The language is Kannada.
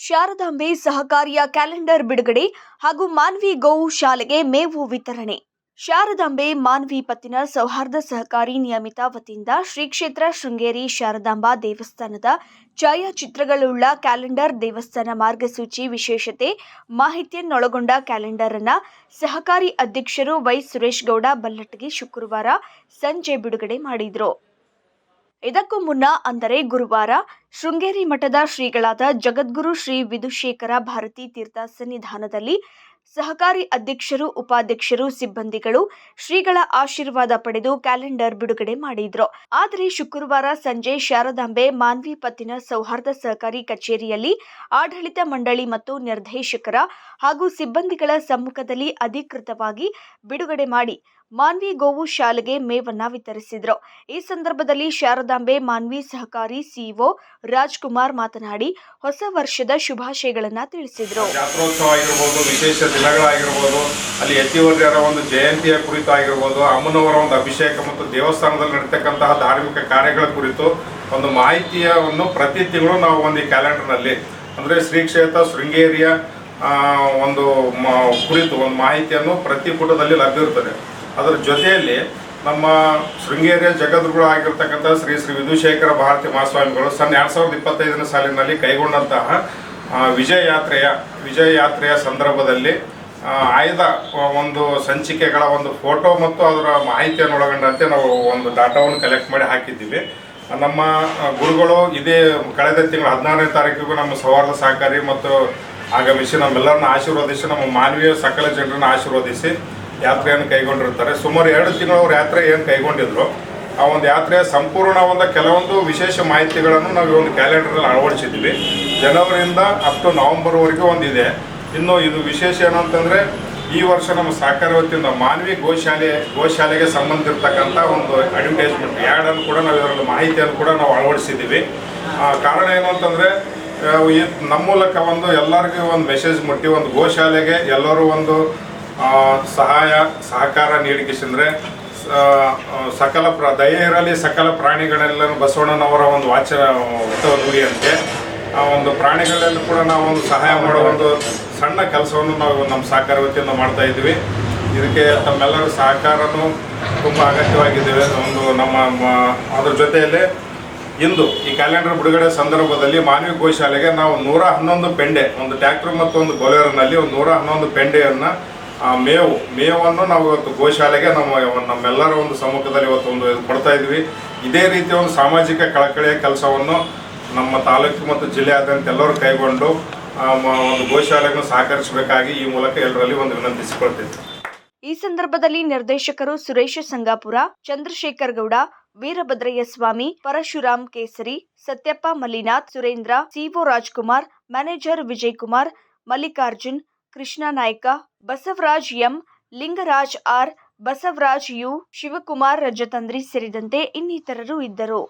ಶಾರದಾಂಬೆ ಸಹಕಾರಿಯ ಕ್ಯಾಲೆಂಡರ್ ಬಿಡುಗಡೆ ಹಾಗೂ ಮಾನ್ವಿ ಗೋವು ಶಾಲೆಗೆ ಮೇವು ವಿತರಣೆ. ಶಾರದಾಂಬೆ ಮಾನ್ವಿ ಪತ್ತಿನ ಸೌಹಾರ್ದ ಸಹಕಾರಿ ನಿಯಮಿತ ವತಿಯಿಂದ ಶ್ರೀ ಕ್ಷೇತ್ರ ಶೃಂಗೇರಿ ಶಾರದಾಂಬಾ ದೇವಸ್ಥಾನದ ಛಾಯಾಚಿತ್ರಗಳುಳ್ಳ ಕ್ಯಾಲೆಂಡರ್ ದೇವಸ್ಥಾನ ಮಾರ್ಗಸೂಚಿ ವಿಶೇಷತೆ, ಮಾಹಿತಿಯನ್ನೊಳಗೊಂಡ ಕ್ಯಾಲೆಂಡರ್ ಅನ್ನ ಸಹಕಾರಿ ಅಧ್ಯಕ್ಷರು ವೈ ಸುರೇಶ್ ಗೌಡ ಬಲ್ಲಟ್ಟಿಗೆ ಶುಕ್ರವಾರ ಸಂಜೆ ಬಿಡುಗಡೆ ಮಾಡಿದರು. ಇದಕ್ಕೂ ಮುನ್ನ ಅಂದರೆ ಗುರುವಾರ ಶೃಂಗೇರಿ ಮಠದ ಶ್ರೀಗಳಾದ ಜಗದ್ಗುರು ಶ್ರೀ ವಿಧುಶೇಖರ ಭಾರತೀ ತೀರ್ಥ ಸನ್ನಿಧಾನದಲ್ಲಿ ಸಹಕಾರಿ ಅಧ್ಯಕ್ಷರು, ಉಪಾಧ್ಯಕ್ಷರು, ಸಿಬ್ಬಂದಿಗಳು ಶ್ರೀಗಳ ಆಶೀರ್ವಾದ ಪಡೆದು ಕ್ಯಾಲೆಂಡರ್ ಬಿಡುಗಡೆ ಮಾಡಿದ್ರು. ಆದರೆ ಶುಕ್ರವಾರ ಸಂಜೆ ಶಾರದಾಂಬೆ ಮಾನ್ವಿ ಪತ್ತಿನ ಸೌಹಾರ್ದ ಸಹಕಾರಿ ಕಚೇರಿಯಲ್ಲಿ ಆಡಳಿತ ಮಂಡಳಿ ಮತ್ತು ನಿರ್ದೇಶಕರ ಹಾಗೂ ಸಿಬ್ಬಂದಿಗಳ ಸಮ್ಮುಖದಲ್ಲಿ ಅಧಿಕೃತವಾಗಿ ಬಿಡುಗಡೆ ಮಾಡಿ ಮಾನ್ವಿ ಗೋವು ಶಾಲೆಗೆ ಮೇವನ್ನ ವಿತರಿಸಿದ್ರು. ಈ ಸಂದರ್ಭದಲ್ಲಿ ಶಾರದಾಂಬೆ ಮಾನ್ವಿ ಸಹಕಾರಿ ಸಿಇಒ ರಾಜ್ಕುಮಾರ್ ಮಾತನಾಡಿ, ಹೊಸ ವರ್ಷದ ಶುಭಾಶಯಗಳನ್ನು ತಿಳಿಸಿದರು. ಜಾತ್ರೋತ್ಸವ ಆಗಿರ್ಬೋದು, ವಿಶೇಷ ದಿನಗಳಾಗಿರ್ಬೋದು, ಅಲ್ಲಿ ಯತಿವರ್ಯರ ಒಂದು ಜಯಂತಿಯ ಕುರಿತು ಆಗಿರ್ಬೋದು ಅಮ್ಮನವರ ಒಂದು ಅಭಿಷೇಕ ಮತ್ತು ದೇವಸ್ಥಾನದಲ್ಲಿ ನಡೀತಕ್ಕಂತಹ ಧಾರ್ಮಿಕ ಕಾರ್ಯಗಳ ಕುರಿತು ಒಂದು ಮಾಹಿತಿಯನ್ನು ಪ್ರತಿ ತಿಂಗಳು ನಾವು ಒಂದು ಈ ಕ್ಯಾಲೆಂಡರ್ನಲ್ಲಿ, ಅಂದರೆ ಶ್ರೀ ಕ್ಷೇತ್ರ ಶೃಂಗೇರಿಯ ಒಂದು ಕುರಿತು ಒಂದು ಮಾಹಿತಿಯನ್ನು ಪ್ರತಿ ಪುಟದಲ್ಲಿ ಲಭ್ಯವಿರುತ್ತದೆ ಅದರ ಜೊತೆಯಲ್ಲಿ ನಮ್ಮ ಶೃಂಗೇರಿಯ ಜಗದ್ಗುರು ಆಗಿರ್ತಕ್ಕಂಥ ಶ್ರೀ ಶ್ರೀ ವಿಧುಶೇಖರ ಭಾರತಿ ಮಹಾಸ್ವಾಮಿಗಳು ಸಣ್ಣ ಎರಡು ಸಾವಿರದ ಇಪ್ಪತ್ತೈದನೇ ಸಾಲಿನಲ್ಲಿ ಕೈಗೊಂಡಂತಹ ವಿಜಯ ಯಾತ್ರೆಯ ವಿಜಯ ಯಾತ್ರೆಯ ಸಂದರ್ಭದಲ್ಲಿ ಆಯ್ದ ಒಂದು ಸಂಚಿಕೆಗಳ ಒಂದು ಫೋಟೋ ಮತ್ತು ಅದರ ಮಾಹಿತಿಯನ್ನು ಒಳಗೊಂಡಂತೆ ನಾವು ಒಂದು ಡಾಟಾವನ್ನು ಕಲೆಕ್ಟ್ ಮಾಡಿ ಹಾಕಿದ್ದೀವಿ. ನಮ್ಮ ಗುರುಗಳು ಇದೇ ಕಳೆದ ತಿಂಗಳು ಹದಿನಾರನೇ ತಾರೀಕಿಗೂ ನಮ್ಮ ಸೌಹಾರ್ದ ಸಹಕಾರಿ ಮತ್ತು ಆಗಮಿಸಿ ನಮ್ಮೆಲ್ಲರನ್ನ ಆಶೀರ್ವದಿಸಿ, ನಮ್ಮ ಮಾನವೀಯ ಸಕಲ ಜನರನ್ನು ಆಶೀರ್ವದಿಸಿ ಯಾತ್ರೆಯನ್ನು ಕೈಗೊಂಡಿರ್ತಾರೆ ಸುಮಾರು ಎರಡು ತಿಂಗಳು ಅವ್ರ ಯಾತ್ರೆ ಏನು ಕೈಗೊಂಡಿದ್ರು. ಆ ಒಂದು ಯಾತ್ರೆಯ ಸಂಪೂರ್ಣ ಒಂದು ಕೆಲವೊಂದು ವಿಶೇಷ ಮಾಹಿತಿಗಳನ್ನು ನಾವು ಒಂದು ಕ್ಯಾಲೆಂಡರ್ನಲ್ಲಿ ಅಳವಡಿಸಿದ್ವಿ ಜನವರಿಯಿಂದ ಅಪ್ ಟು ನವಂಬರ್ವರೆಗೂ ಒಂದಿದೆ. ಇನ್ನು ಇದು ವಿಶೇಷ ಏನು ಅಂತಂದರೆ, ಈ ವರ್ಷ ನಮ್ಮ ಸಹಕಾರ ವತಿಯಿಂದ ಮಾನವಿ ಗೋಶಾಲೆ, ಗೋಶಾಲೆಗೆ ಸಂಬಂಧಿರ್ತಕ್ಕಂಥ ಒಂದು ಅಡ್ವರ್ಟೈಸ್ಮೆಂಟ್ ಯಾರ್ಡನ್ನು ಕೂಡ ನಾವು ಇದರಲ್ಲಿ ಮಾಹಿತಿಯನ್ನು ಕೂಡ ನಾವು ಅಳವಡಿಸಿದ್ದೀವಿ. ಕಾರಣ ಏನು ಅಂತಂದರೆ ನಮ್ಮ ಮೂಲಕ ಒಂದು ಎಲ್ಲರಿಗೂ ಒಂದು ಮೆಸೇಜ್ ಮುಟ್ಟಿ, ಒಂದು ಗೋಶಾಲೆಗೆ ಎಲ್ಲರೂ ಒಂದು ಸಹಾಯ, ಸಹಕಾರ ನೀಡಿಕೆಸಂದ್ರೆ ಸಕಲ ಪ್ರ, ದಯೆ ಇರಲಿ, ಸಕಲ ಪ್ರಾಣಿಗಳೆಲ್ಲರೂ ಬಸವಣ್ಣನವರ ಒಂದು ವಾಚ ಗುರಿಯಂತೆ ಆ ಒಂದು ಪ್ರಾಣಿಗಳಲ್ಲೂ ಕೂಡ ನಾವು ಒಂದು ಸಹಾಯ ಮಾಡೋ ಒಂದು ಸಣ್ಣ ಕೆಲಸವನ್ನು ನಾವು ನಮ್ಮ ಸಹಕಾರ ವತಿಯಿಂದ ಮಾಡ್ತಾ ಇದ್ವಿ ಇದಕ್ಕೆ ತಮ್ಮೆಲ್ಲರ ಸಹಕಾರನೂ ತುಂಬ ಅಗತ್ಯವಾಗಿದ್ದೇವೆ. ಒಂದು ನಮ್ಮ ಅದ್ರ ಜೊತೆಯಲ್ಲಿ ಇಂದು ಈ ಕ್ಯಾಲೆಂಡರ್ ಬಿಡುಗಡೆ ಸಂದರ್ಭದಲ್ಲಿ ಮಾನವಿ ಗೋಶಾಲೆಗೆ ನಾವು ನೂರ ಹನ್ನೊಂದು ಪೆಂಡೆ, ಒಂದು ಟ್ಯಾಕ್ಟರ್ ಮತ್ತು ಒಂದು ಬೊಲೆರೋನಲ್ಲಿ ಒಂದು ನೂರ ಹನ್ನೊಂದು ಪೆಂಡೆಯನ್ನು ಆ, ಮೇವು ಮೇವನ್ನು ನಾವು ಇವತ್ತು ಗೋಶಾಲೆಗೆ ನಮ್ಮ ನಮ್ಮೆಲ್ಲರ ಒಂದು ಸಮ್ಮುಖದಲ್ಲಿ ಇವತ್ತು ಒಂದು ಕೊಡ್ತಾ ಇದ್ವಿ. ಇದೇ ರೀತಿಯ ಒಂದು ಸಾಮಾಜಿಕ ಕಳಕಳಿಯ ಕೆಲಸವನ್ನು ನಮ್ಮ ತಾಲೂಕು ಮತ್ತು ಜಿಲ್ಲೆಯಾದ್ಯಂತ ಎಲ್ಲರೂ ಕೈಗೊಂಡು ಒಂದು ಗೋಶಾಲೆಯನ್ನು ಸಹಕರಿಸಬೇಕಾಗಿ ಈ ಮೂಲಕ ಎಲ್ಲರಲ್ಲಿ ಒಂದು ವಿನಂತಿಸಿಕೊಳ್ತೇವೆ ಈ ಸಂದರ್ಭದಲ್ಲಿ ನಿರ್ದೇಶಕರು Suresh Sangapura Chandrashekhar Gowda Veerabhadrayya Swami Parashuram Kesari Satyappa Mallinath Surendra C O Rajkumar manager Vijay Kumar Mallikarjun Krishna Naik Basavaraj M Lingaraj R Basavaraj U Shivakumar ರಜತಂದ್ರಿ ಸೇರಿದಂತೆ ಇನ್ನಿತರರು ಇದ್ದರು.